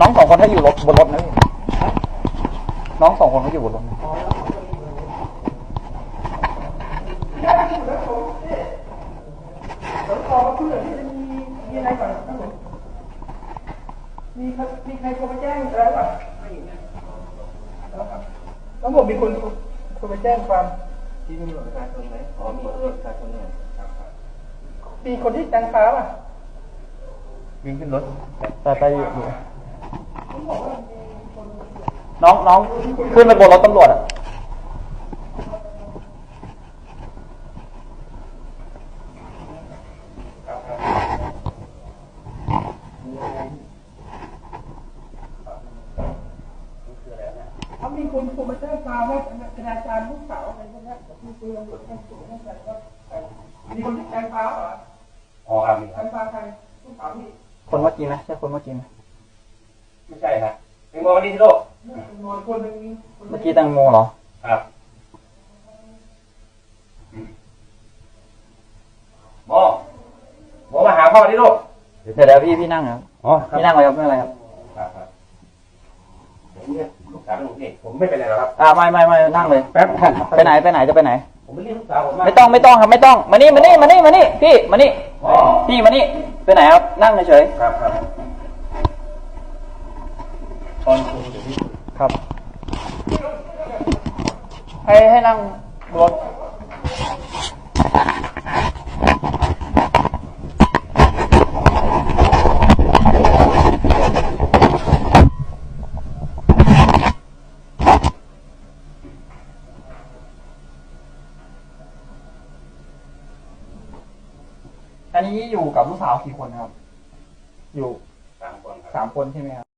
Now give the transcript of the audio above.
น้องสองคนเขาอยู่รถบนรถนะพี่น้องสองคนเขาอยู่บนรถนะมีมีใครโทรมาแจ้งแล้วก่อนไม่มีแล้วครับแล้วผมมีคนโทรมาแจ้งความที่มีบัตรประชาชนไหมอ๋อมีบัตรประชาชนเนี่ยมีคนที่แจ้งฟ้าป่ะวิ่งขึ้นรถไปไปอยู่ น้องน้องขึ้นไปบนรถตำรวจอะเขามีคนโทรมาแจ้งความว่าคณาจารย์ลูกสาวอะไรพวกนี้มีคุยกันแจ้งตัวแจ้งใจว่ามีคนที่แจ้งฟ้าเหรออ๋อครับมีคแจ้รับงฟ้าใครลูกสาวพี่คนเมื่อกี้ไหมใช่คนเมื่อกี้ไหม ไม่ใช่ฮะเอ็งมองมานี่ที่โลกนอนคนหนึ่งเมื่อกี้แตงโมเหรอ ครับหมอหมอมาหาพ่อที่โลกเดี๋ยวเดี๋ยวพี่พี่นั่งครับอ๋อครับพี่นั่งไว้ครับไม่เป็นไรครับครับครับผมเรียกลูกสาวลูกนี่ผมไม่เป็นไรหรอกครับอ่าไม่ไม่ไม่นั่งเลยแป๊บไปไหนไปไหนจะไปไหน ผมไม่เรียกลูกสาวผมมาไม่ต้องไม่ต้องครับไม่ต้องมานี่มานี่มานี่มานี่พี่มานี่อ๋อพี่มานี่ไปไหนครับนั่งเฉยครับครับ ตอนคุณเดี๋ยวนี้ๆครับ ให้ให้นั่งรถอันนี้อยู่กับลูกสาวกี่คนครับ อยู่สามคนครับสามคนใช่ไหมครับ